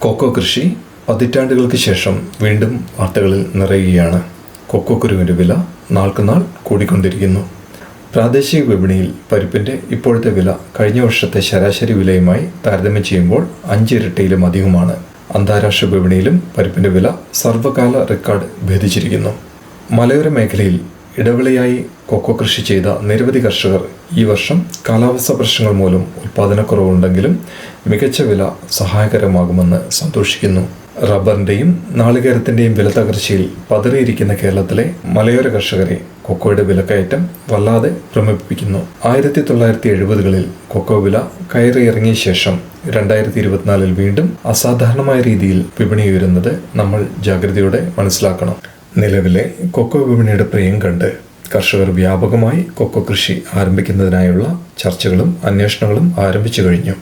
Cocoa കൃഷി പതിറ്റാണ്ടുകൾക്ക് ശേഷം വീണ്ടും വാർത്തകളിൽ നിറയുകയാണ്. കൊക്കോ കുരുവിന്റെ വില നാൾക്കുനാൾ കൂടിക്കൊണ്ടിരിക്കുന്നു. പ്രാദേശിക വിപണിയിൽ പരിപ്പിന്റെ ഇപ്പോഴത്തെ വില കഴിഞ്ഞ വർഷത്തെ ശരാശരി വിലയുമായി താരതമ്യം ചെയ്യുമ്പോൾ അഞ്ചിരട്ടിയിലും അധികമാണ്. അന്താരാഷ്ട്ര വിപണിയിലും പരിപ്പിന്റെ വില സർവകാല റെക്കോർഡ് ഭേദിച്ചിരിക്കുന്നു. മലയോര മേഖലയിൽ ഇടവിളയായി കൊക്കോ കൃഷി ചെയ്ത നിരവധി കർഷകർ ഈ വർഷം കാലാവസ്ഥ പ്രശ്നങ്ങൾ മൂലം ഉൽപ്പാദനക്കുറവുണ്ടെങ്കിലും മികച്ച വില സഹായകരമാകുമെന്ന് സന്തോഷിക്കുന്നു. റബ്ബറിന്റെയും നാളികേരത്തിന്റെയും വില തകർച്ചയിൽ പതറിയിരിക്കുന്ന കേരളത്തിലെ മലയോര കർഷകരെ കൊക്കോയുടെ വിലക്കയറ്റം വല്ലാതെ ഭ്രമിപ്പിക്കുന്നു. ആയിരത്തി തൊള്ളായിരത്തി എഴുപതുകളിൽ കൊക്കോ വില കയറിയിറങ്ങിയ ശേഷം രണ്ടായിരത്തി ഇരുപത്തിനാലിൽ വീണ്ടും അസാധാരണമായ രീതിയിൽ വിപണി ഉയരുന്നത് നമ്മൾ ജാഗ്രതയോടെ മനസ്സിലാക്കണം. നിലവിലെ കൊക്കോ വിപണിയുടെ പ്രിയം കണ്ട് കർഷകർ വ്യാപകമായി കൊക്കോ കൃഷി ആരംഭിക്കുന്നതിനായുള്ള ചർച്ചകളും അന്വേഷണങ്ങളും ആരംഭിച്ചു കഴിഞ്ഞു.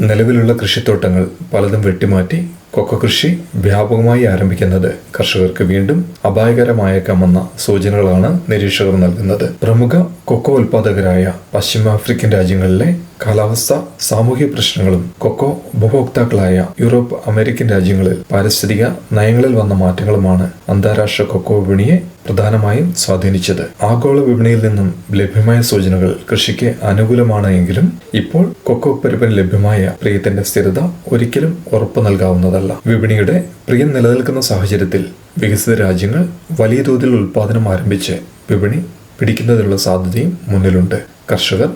നിലവിലുള്ള കൃഷിത്തോട്ടങ്ങൾ പലതും വെട്ടിമാറ്റി കൊക്കോ കൃഷി വ്യാപകമായി ആരംഭിക്കുന്നത് കർഷകർക്ക് വീണ്ടും അപായകരമായേക്കാമെന്ന സൂചനകളാണ് നിരീക്ഷകർ നൽകുന്നത്. പ്രമുഖ കൊക്കോ ഉൽപാദകരായ പശ്ചിമാഫ്രിക്കൻ രാജ്യങ്ങളിലെ കാലാവസ്ഥ സാമൂഹ്യ പ്രശ്നങ്ങളും കൊക്കോ ഉപഭോക്താക്കളായ യൂറോപ്പ് അമേരിക്കൻ രാജ്യങ്ങളിൽ പാരിസ്ഥിതിക നയങ്ങളിൽ വന്ന മാറ്റങ്ങളുമാണ് അന്താരാഷ്ട്ര കൊക്കോ വിപണിയെ പ്രധാനമായും സ്വാധീനിച്ചത്. ആഗോള വിപണിയിൽ നിന്നും ലഭ്യമായ സൂചനകൾ കൃഷിക്ക് അനുകൂലമാണ് എങ്കിലും ഇപ്പോൾ കൊക്കോ പരിപ്പിന് ലഭ്യമായ പ്രിയത്തിന്റെ സ്ഥിരത ഒരിക്കലും ഉറപ്പു നൽകാവുന്നതല്ല. വിപണിയുടെ പ്രിയം നിലനിൽക്കുന്ന സാഹചര്യത്തിൽ വികസിത രാജ്യങ്ങൾ വലിയ തോതിൽ ഉൽപാദനം ആരംഭിച്ച് വിപണി പിടിക്കുന്നതിനുള്ള സാധ്യതയും മുന്നിലുണ്ട്. കർഷകർ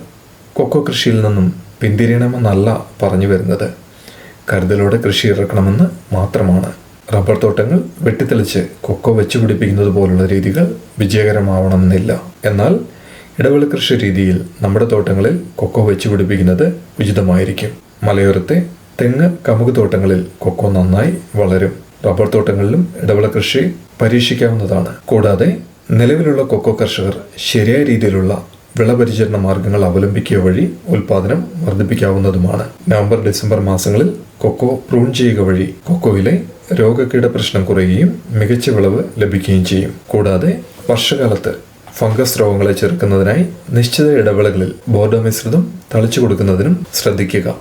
കൊക്കോ കൃഷിയിൽ നിന്നും പിന്തിരിയണമെന്നല്ല പറഞ്ഞു വരുന്നത്. കരുതലോടെ കൃഷി ഇറക്കണമെന്ന് മാത്രമാണ്. റബ്ബർ തോട്ടങ്ങൾ വെട്ടിത്തെളിച്ച് കൊക്കോ വെച്ചു പിടിപ്പിക്കുന്നത് പോലുള്ള രീതികൾ വിജയകരമാവണമെന്നില്ല. എന്നാൽ ഇടവിള കൃഷി രീതിയിൽ നമ്മുടെ തോട്ടങ്ങളിൽ കൊക്കോ വെച്ചു പിടിപ്പിക്കുന്നത് ഉചിതമായിരിക്കും. മലയോരത്തെ തെങ്ങ് കമുക് തോട്ടങ്ങളിൽ കൊക്കോ നന്നായി വളരും. റബ്ബർ തോട്ടങ്ങളിലും ഇടവിള കൃഷി പരീക്ഷിക്കാവുന്നതാണ്. കൂടാതെ നിലവിലുള്ള കൊക്കോ കർഷകർ ശരിയായ രീതിയിലുള്ള വിളപരിചരണ മാർഗങ്ങൾ അവലംബിക്കുക വഴി ഉൽപാദനം വർദ്ധിപ്പിക്കാവുന്നതുമാണ്. നവംബർ ഡിസംബർ മാസങ്ങളിൽ കൊക്കോ പ്രൂൺ ചെയ്യുക വഴി കൊക്കോയിലെ രോഗകീട പ്രശ്നം കുറയുകയും മികച്ച വിളവ് ലഭിക്കുകയും ചെയ്യും. കൂടാതെ വർഷകാലത്ത് ഫംഗസ് രോഗങ്ങളെ ചെറുക്കുന്നതിനായി നിശ്ചിത ഇടവേളകളിൽ ബോർഡോ മിശ്രിതം തളിച്ചു കൊടുക്കുന്നതിനും ശ്രദ്ധിക്കുക.